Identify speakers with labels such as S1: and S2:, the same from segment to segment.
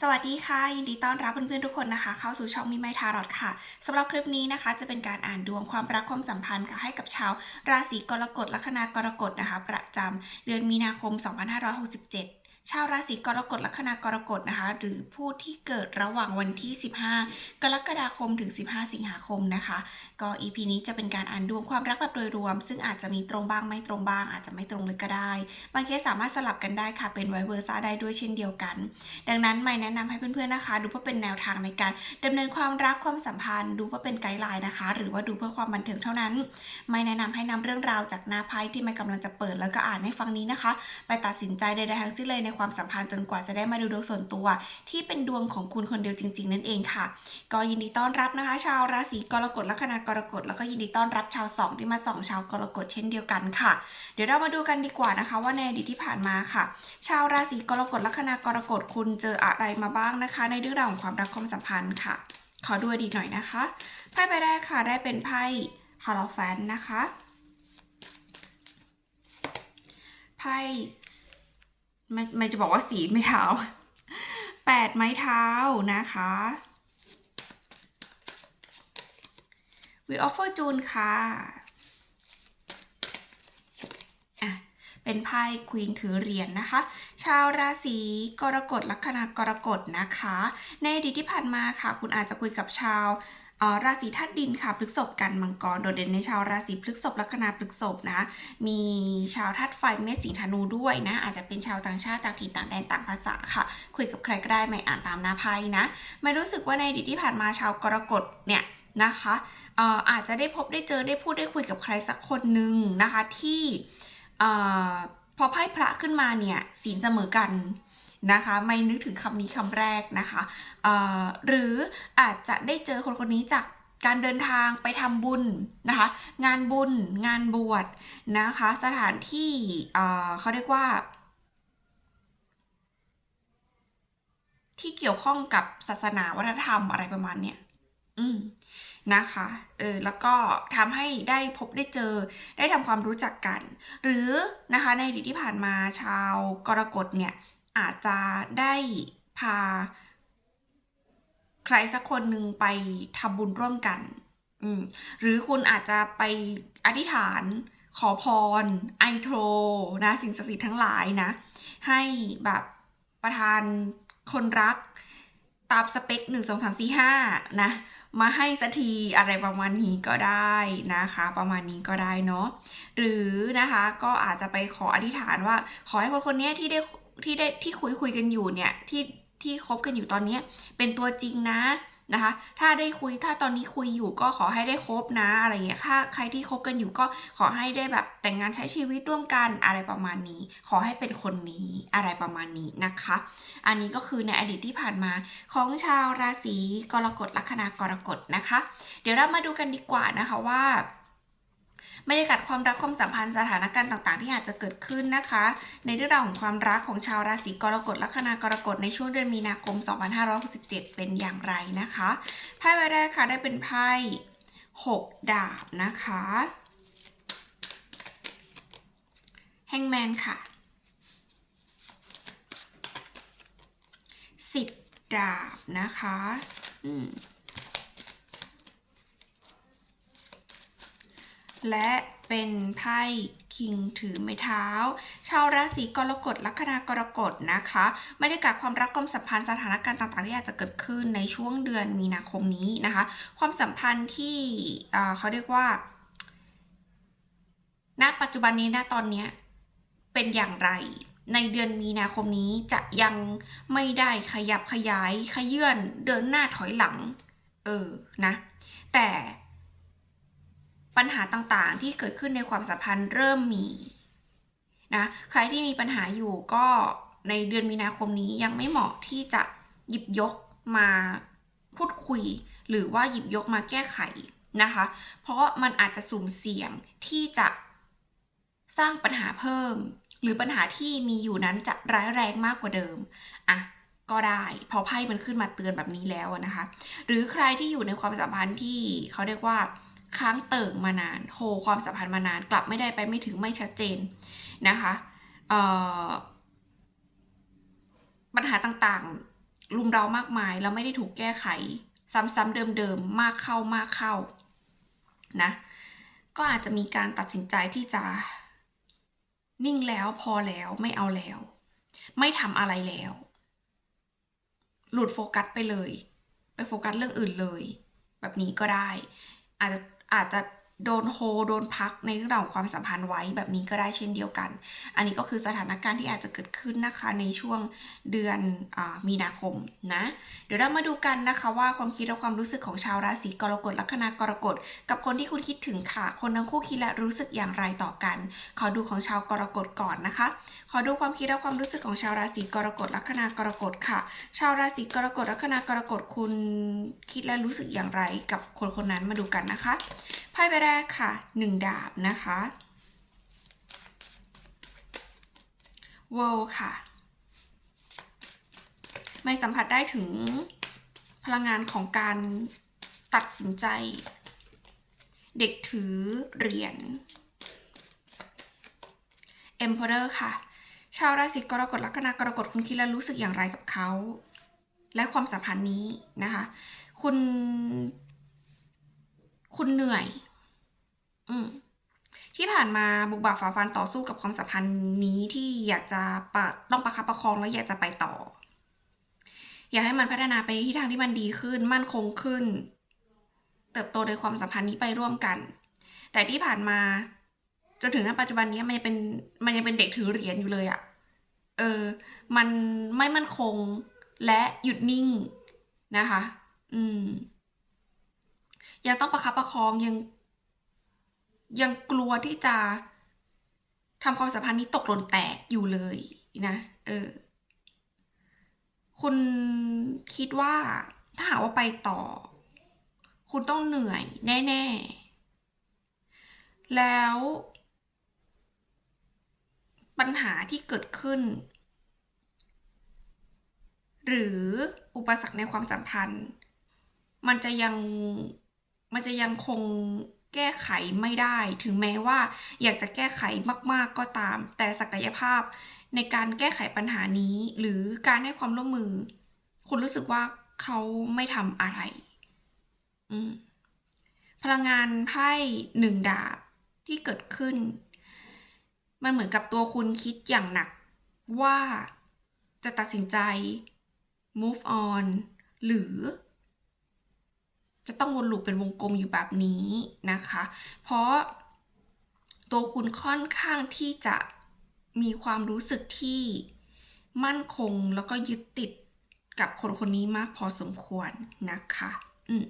S1: สวัสดีค่ะ ยินดีต้อนรับเพื่อนๆทุกคนนะคะ เข้าสู่ช่องมีไมทารอดค่ะสำหรับคลิปนี้นะคะ จะเป็นการอ่านดวงความรักความสัมพันธ์ค่ะให้กับชาว ราศีกรกฎลัคนากรกฎนะคะ ประจำเดือนมีนาคม 2567 ชาวราศีกรกฎลัคนากรกฎนะคะ หรือผู้ที่เกิดระหว่างวันที่ 15 กรกฎาคมถึง 15 สิงหาคมนะคะ ก็ EP นี้จะเป็นการอ่านดวงความรักแบบโดยรวม ซึ่งอาจจะมีตรงบ้างไม่ตรงบ้าง อาจจะไม่ตรงเลยก็ได้ บางเคสสามารถสลับกันได้ค่ะ เป็นไวเวอร์ซ่าได้ด้วยเช่นเดียวกัน ดังนั้นไม่แนะนำให้เพื่อนๆนะคะ ดูเพื่อเป็นแนวทางในการดำเนินความรักความสัมพันธ์ ดูเพื่อเป็นไกด์ไลน์นะคะ หรือว่าดูเพื่อความบันเทิงเท่านั้น ไม่แนะนำให้นำเรื่องราวจากหน้าไพ่ที่ไม่กำลังจะเปิดแล้วก็อ่านให้ฟังนี้นะคะ ไปตัดสินใจใดๆทั้งสิ้นเลยในความสัมพันธ์จนกว่าจะได้มาดูดวงส่วนตัว ที่เป็นดวงของคุณคนเดียวจริง ๆ นั่นเองค่ะ ก็ยินดีต้อนรับนะคะ ชาวราศีกรกฎลัคนากรกฎแล้วก็ยินดีต้อนรับชาวสองที่มาส่องชาวกรกฎเช่นเดียวกันค่ะ เดี๋ยวเรามาดูกันดีกว่านะคะ ว่าในอดีตที่ผ่านมาค่ะ ชาวราศีกรกฎลัคนากรกฎคุณเจออะไรมาบ้างนะคะ ในเรื่องราวของความรักความสัมพันธ์ค่ะ ขอดูดีหน่อยนะคะไพ่ใบแรกค่ะได้เป็นไพ่ฮาโลแฟนนะคะไพ่ ไม่ไม่จะบอกว่าสีไม่เท้าแปดไม้เท้านะคะวีออฟเฟอร์จูนค่ะอะเป็นไพ่ควีนถือเหรียญนะคะ ชาวราศีกรกฎลัคนากรกฎนะคะ ในอดีตที่ผ่านมาค่ะ คุณอาจจะคุยกับชาว ราศีธาตุดินค่ะพฤษภกันมังกรโดดเด่นในชาวราศีพฤษภลัคนาพฤษภนะ มีชาวธาตุไฟเมษสิงธนูด้วยนะ อาจจะเป็นชาวต่างชาติต่างถิ่นต่างแดนต่างภาษาค่ะ คุยกับใครก็ได้ไม่อ่านตามหน้าไพ่นะ ไม่รู้สึกว่าในอดีตที่ผ่านมาชาวกรกฎเนี่ยนะคะเอ่อาจจะได้พบได้เจอได้พูดได้คุยกับใครสักคนหนึ่งนะคะที่อพอไพ่พระขึ้นมาเนี่ยศีลเสมอกัน นะคะ ไม่นึกถึงคำนี้คำแรกนะคะหรืออาจจะได้เจอคนคนนี้จากการเดินทางไปทำบุญนะคะ งานบุญ งานบวชนะคะ สถานที่เอ่อเขาเรียกว่า ที่เกี่ยวข้องกับศาสนาวัฒนธรรมอะไรประมาณเนี้ยอืมนะคะเออแล้วก็ทำให้ได้พบได้เจอได้ทำความรู้จักกัน หรือนะคะในอดีตที่ผ่านมาชาวกรกฎเนี่ย อาจจะได้พา ใครสักคนหนึ่งไปทำบุญร่วมกัน อืม หรือคุณอาจจะไปอธิษฐานขอพร ไอโทรนะ สิ่งศักดิ์สิทธิ์ทั้งหลายนะ ให้แบบประทานคนรักตามสเปคหนึ่งสองสามสี่ห้านะ มาให้สักทีอะไรประมาณนี้ก็ได้นะคะ ประมาณนี้ก็ได้เนาะหรือนะคะก็อาจจะไปขออธิษฐานว่า ขอให้คนคนนี้ที่ได้ ที่ได้ที่คุยคุยกันอยู่เนี่ยที่ที่คบกันอยู่ตอนเนี้ยเป็นตัวจริงนะนะคะ ถ้าได้คุยถ้าตอนนี้คุยอยู่ก็ขอให้ได้คบนะอะไรเงี้ยถ้าใครที่คบกันอยู่ก็ขอให้ได้แบบแต่งงานใช้ชีวิตร่วมกันอะไรประมาณนี้ ขอให้เป็นคนนี้อะไรประมาณนี้นะคะ อันนี้ก็คือในอดีตที่ผ่านมาของชาวราศีกรกฎลัคนากรกฎนะคะ เดี๋ยวเรามาดูกันดีกว่านะคะว่า บรรยากาศความรักความสัมพันธ์สถานการณ์ต่าง ๆ ที่อาจจะเกิดขึ้นนะคะ ในเรื่องราวของความรักของชาวราศีกรกฎลัคนากรกฎในช่วงเดือนมีนาคม 2567 เป็นอย่างไรนะคะไพ่ใบแรกค่ะได้เป็นไพ่6ดาบนะคะแฮงแมนค่ะสิบดาบนะคะ อืม และเป็นไพ่คิงถือไม้เท้า ชาวราศีกรกฎลัคนากรกฎนะคะบรรยากาศความรักความสัมพันธ์สถานการณ์ต่างๆ ที่อาจจะเกิดขึ้นในช่วงเดือนมีนาคมนี้นะคะ ความสัมพันธ์ที่เขาเรียกว่า ณ ปัจจุบันนี้ณตอนนี้เป็นอย่างไร ในเดือนมีนาคมนี้จะยังไม่ได้ขยับขยายขยื่นเดินหน้าถอยหลัง เออนะ แต่ ปัญหาต่างๆ ที่เกิดขึ้นในความสัมพันธ์เริ่มมีนะใครที่มีปัญหาอยู่ก็ในเดือนมีนาคมนี้ยังไม่เหมาะที่จะหยิบยกมาพูดคุย หรือว่าหยิบยกมาแก้ไขนะคะ เพราะมันอาจจะสุ่มเสี่ยงที่จะสร้างปัญหาเพิ่ม หรือปัญหาที่มีอยู่นั้นจะร้ายแรงมากกว่าเดิมอะก็ได้พอไพ่มันขึ้นมาเตือนแบบนี้แล้วนะคะ หรือใครที่อยู่ในความสัมพันธ์ที่เขาเรียกว่า ค้างเติ่งมานานโฮความสัมพันธ์มานานกลับไม่ได้ไปไม่ถึงไม่ชัดเจนนะคะปัญหาต่างๆ รุมเรามากมายแล้วไม่ได้ถูกแก้ไข ซ้ำๆเดิมๆมากเข้ามากเข้านะก็อาจจะมีการตัดสินใจที่จะนิ่งแล้วพอแล้วไม่เอาแล้ว ไม่ทำอะไรแล้ว หลุดโฟกัสไปเลย ไปโฟกัสเรื่องอื่นเลย แบบนี้ก็ได้ อาจจะ อาจจะ โดนโฮโดนพักในเรื่องราวของความสัมพันธ์ไว้แบบนี้ก็ได้เช่นเดียวกัน อันนี้ก็คือสถานการณ์ที่อาจจะเกิดขึ้นนะคะในช่วงเดือนอมีนาคมนะ เดี๋ยวเรามาดูกันนะคะว่าความคิดและความรู้สึกของชาวราศีกรกฎลัคนากรกฎ กับคนที่คุณคิดถึงค่ะ คนทั้งคู่คิดและรู้สึกอย่างไรต่อกัน ขอดูของชาวกรกฎก่อนนะคะ ขอดูความคิดและความรู้สึกของชาวราศีกรกฎลัคนากรกฎค่ะ ชาวราศีกรกฎลัคนากรกฎคุณคิดและรู้สึกอย่างไร กับคนคนนั้นมาดูกันนะคะไพ่ใบแรกค่ะหนึ่งดาบนะคะเวลค่ะ ไม่สัมผัสได้ถึงพลังงานของการตัดสินใจ เด็กถือเหรียญ Emperor ค่ะ ชาวราศีกรกฎลัคนากรกฎคุณคิดและรู้สึกอย่างไรกับเขา และความสัมพันธ์นี้นะคะ คุณ คุณเหนื่อย อืมที่ผ่านมาบุกบักฝ่าฟันต่อสู้กับความสัมพันธ์นี้ที่อยากจะปะต้องประคับประคองแล้วอยากจะไปต่อ อยากให้มันพัฒนาไปที่ทางที่มันดีขึ้น มั่นคงขึ้น เติบโตในความสัมพันธ์นี้ไปร่วมกัน แต่ที่ผ่านมาจนถึงณปัจจุบันนี้มันยังเป็นมันยังเป็นเด็กถือเหรียญอยู่เลยอะ่ะเออ มันไม่มั่นคงและหยุดนิ่งนะคะ อืม ยังต้องประคับประคองยัง ยังกลัวที่จะทำความสัมพันธ์นี้ตกหล่นแตกอยู่เลยนะ เออ คุณคิดว่าถ้าหากว่าไปต่อ คุณต้องเหนื่อยแน่ ๆ แล้ว ปัญหาที่เกิดขึ้น หรืออุปสรรคในความสัมพันธ์ มันจะยัง มันจะยังคง แก้ไขไม่ได้ ถึงแม้ว่าอยากจะแก้ไขมาก ๆก็ตาม แต่ศักยภาพในการแก้ไขปัญหานี้ หรือการให้ความร่วมมือ คุณรู้สึกว่าเขาไม่ทำอะไร อืมพลังงานไพ่หนึ่งดาบที่เกิดขึ้น มันเหมือนกับตัวคุณคิดอย่างหนักว่าจะตัดสินใจ move on หรือ จะต้องวนลูปเป็นวงกลมอยู่แบบนี้นะคะ เพราะตัวคุณค่อนข้างที่จะมีความรู้สึกที่มั่นคงแล้วก็ยึดติดกับคนคนนี้มากพอสมควรนะคะอืม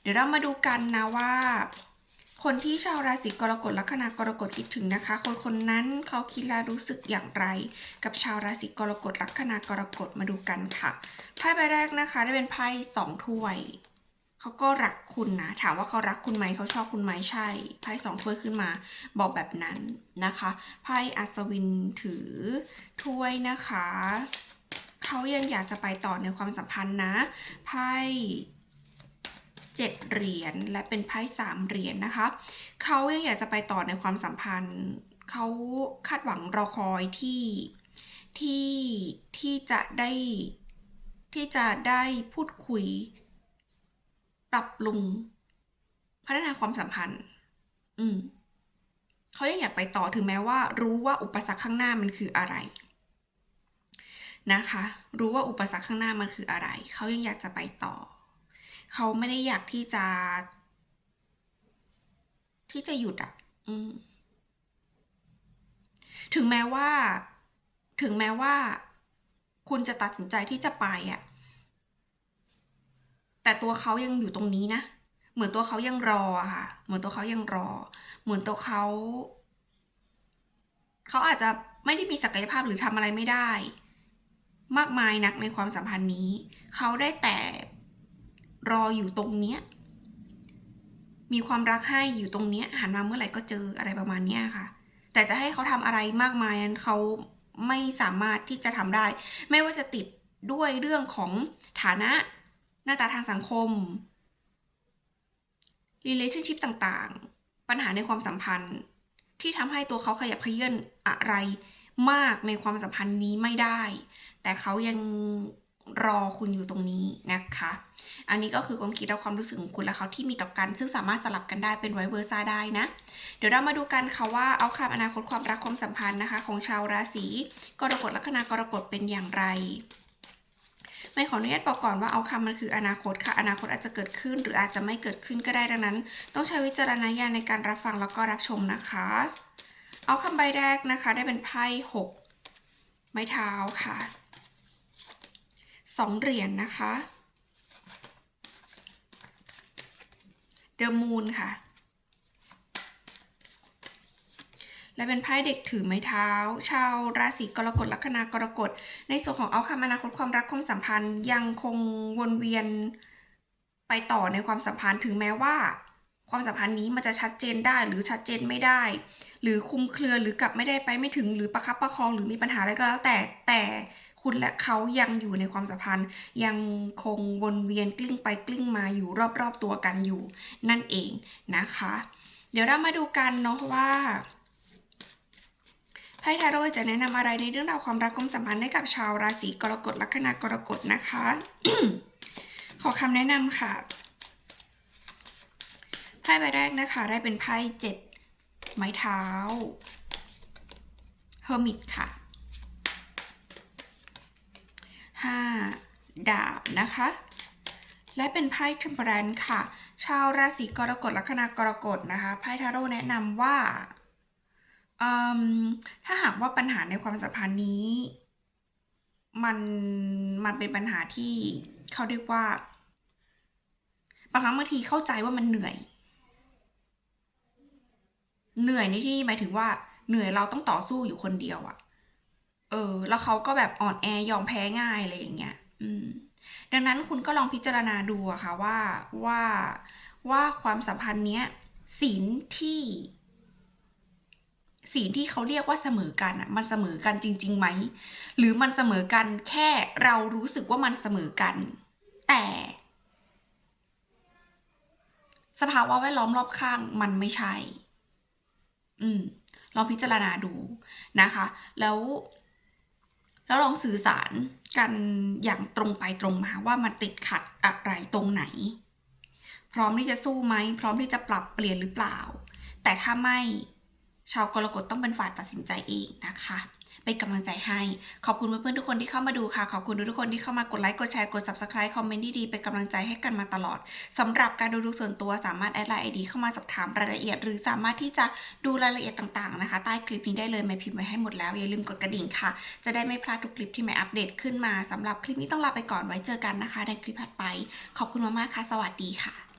S1: เดี๋ยวเรามาดูกันนะว่า คนที่ชาวราศีกรกฎลัคนากรกฎคิดถึงนะคะ คนคนนั้นเขาคิดและรู้สึกอย่างไร กับชาวราศีกรกฎลัคนากรกฎมาดูกันค่ะไพ่ใบแรกนะคะ ได้เป็นไพ่สองถ้วย เขาก็รักคุณนะ ถามว่าเขารักคุณไหมเขาชอบคุณไหมใช่ไพ่สองถ้วยขึ้นมา บอกแบบนั้นนะคะไพ่อัศวินถือถ้วยนะคะเขายังอยากจะไปต่อในความสัมพันธ์นะไพ่เจ็ดเหรียญและเป็นไพ่สามเหรียญนะคะเขายังอยากจะไปต่อในความสัมพันธ์เขาคาดหวังรอคอยที่ที่ที่จะได้ที่จะได้พูดคุย ปรับปรุง พัฒนาความสัมพันธ์ อืมเขายังอยากไปต่อถึงแม้ว่า รู้ว่าอุปสรรคข้างหน้ามันคืออะไร นะคะ รู้ว่าอุปสรรคข้างหน้ามันคืออะไร เขายังอยากจะไปต่อ เขาไม่ได้อยากที่จะ ที่จะหยุดอะ อืมถึงแม้ว่า ถึงแม้ว่า คุณจะตัดสินใจที่จะไปอะ แต่ตัวเขายังอยู่ตรงนี้นะ เหมือนตัวเขายังรอค่ะ เหมือนตัวเขายังรอ เหมือนตัวเขาเขาอาจจะไม่ได้มีศักยภาพหรือทำอะไรไม่ได้ มากมายนักในความสัมพันธ์นี้ เขาได้แต่รออยู่ตรงเนี้ยมีความรักให้อยู่ตรงเนี้ยหันมาเมื่อไหร่ก็เจออะไรประมาณเนี้ยค่ะ แต่จะให้เขาทำอะไรมากมายนั้นเขาไม่สามารถที่จะทำได้ ไม่ว่าจะติดด้วยเรื่องของฐานะ หน้าตาทางสังคม relationship ต่างๆ ปัญหาในความสัมพันธ์ ที่ทำให้ตัวเขาขยับเขยื่อนอะไรมากในความสัมพันธ์นี้ไม่ได้ แต่เขายังรอคุณอยู่ตรงนี้นะคะ อันนี้ก็คือความคิดและความรู้สึกของคุณและเขาที่มีต่อกัน ซึ่งสามารถสลับกันได้เป็นไวเวอร์ซ่าได้นะ เดี๋ยวเรามาดูกันค่ะว่าเอาคำอนาคตความรักความสัมพันธ์นะคะ ของชาวราศีกรกฎลัคนากรกฎเป็นอย่างไร ไม่ขออนุญาตบอกก่อนว่าเอาคำมันคืออนาคตค่ะ อนาคตอาจจะเกิดขึ้น หรืออาจจะไม่เกิดขึ้นก็ได้ดังนั้น ต้องใช้วิจารณญาณในการรับฟังแล้วก็รับชมนะคะ เอาคำใบแรกนะคะได้เป็นไพ่หกไม้เท้าค่ะสองเหรียญนะคะเดอะมูนค่ะ และเป็นไพ่เด็กถือไม้เท้า ชาวราศีกรกฎลัคนากรกฎ ในส่วนของเอาคำอนาคตความรักความสัมพันธ์ยังคงวนเวียนไปต่อในความสัมพันธ์ถึงแม้ว่า ความสัมพันธ์นี้มันจะชัดเจนได้หรือชัดเจนไม่ได้ หรือคุมเครือหรือกลับไม่ได้ไปไม่ถึงหรือประคับประคองหรือมีปัญหาอะไรก็แล้วแต่แต่คุณและเขายังอยู่ในความสัมพันธ์ ยังคงวนเวียนกลิ้งไปกลิ้งมาอยู่รอบๆตัวกันอยู่ นั่นเองนะคะ เดี๋ยวเรามาดูกันเนาะว่า ไพ่ทาโร่จะแนะนำอะไรในเรื่องราวความรักความสัมพันธ์ให้กับชาวราศีกรกฎลัคนากรกฎนะคะ ขอคำแนะนำค่ะไพ่ใบแรกนะคะ ได้เป็นไพ่เจ็ดไม้เท้าเฮอร์มิตค่ะห้าดาบนะคะและเป็นไพ่เทมเปอรันค่ะ ชาวราศีกรกฎลัคนากรกฎนะคะ ไพ่ทาโร่แนะนำว่า อืมถ้าหากว่าปัญหาในความสัมพันธ์นี้ มัน มันเป็นปัญหาที่ เขาเรียกว่า บางครั้งบางทีเข้าใจว่ามันเหนื่อย เหนื่อยในที่นี้หมายถึงว่า เหนื่อยเราต้องต่อสู้อยู่คนเดียวอะเออ แล้วเขาก็แบบอ่อนแอยอมแพ้ง่ายอะไรอย่างเงี้ย อืม ดังนั้นคุณก็ลองพิจารณาดูอะค่ะว่าว่าว่าความสัมพันธ์เนี้ยศีลที่ ศีลที่เขาเรียกว่าเสมอกันอะมันเสมอกันจริงๆไหมหรือมันเสมอกันแค่เรารู้สึกว่ามันเสมอกัน แต่ สภาวะแวดล้อมรอบข้างมันไม่ใช่ อืมลองพิจารณาดูนะคะ แล้ว แล้วลองสื่อสารกันอย่างตรงไปตรงมาว่ามันติดขัดอะไรตรงไหน พร้อมที่จะสู้ไหมพร้อมที่จะปรับเปลี่ยนหรือเปล่า แต่ถ้าไม่ ชาวกรกฎต้องเป็นฝ่ายตัดสินใจเองนะคะเป็นกำลังใจให้ ขอบคุณเพื่อนๆทุกคนที่เข้ามาดูค่ะ ขอบคุณทุกคนที่เข้ามากดไลค์ กดแชร์ กด subscribe คอมเมนต์ดีๆ เป็นกำลังใจให้กันมาตลอด สำหรับการดูดูส่วนตัวสามารถแอดไลน์ไอดีเข้ามาสอบถามรายละเอียด หรือสามารถที่จะดูรายละเอียดต่างๆนะคะ ใต้คลิปนี้ได้เลยไม่พิมพ์ไว้ให้หมดแล้ว อย่าลืมกดกระดิ่งค่ะ จะได้ไม่พลาดทุกคลิปที่ไม่อัปเดตขึ้นมาสำหรับคลิปนี้ต้องลาไปก่อนไว้เจอกันนะคะ ในคลิปถัดไป ขอบคุณมากๆค่ะ สวัสดีค่ะ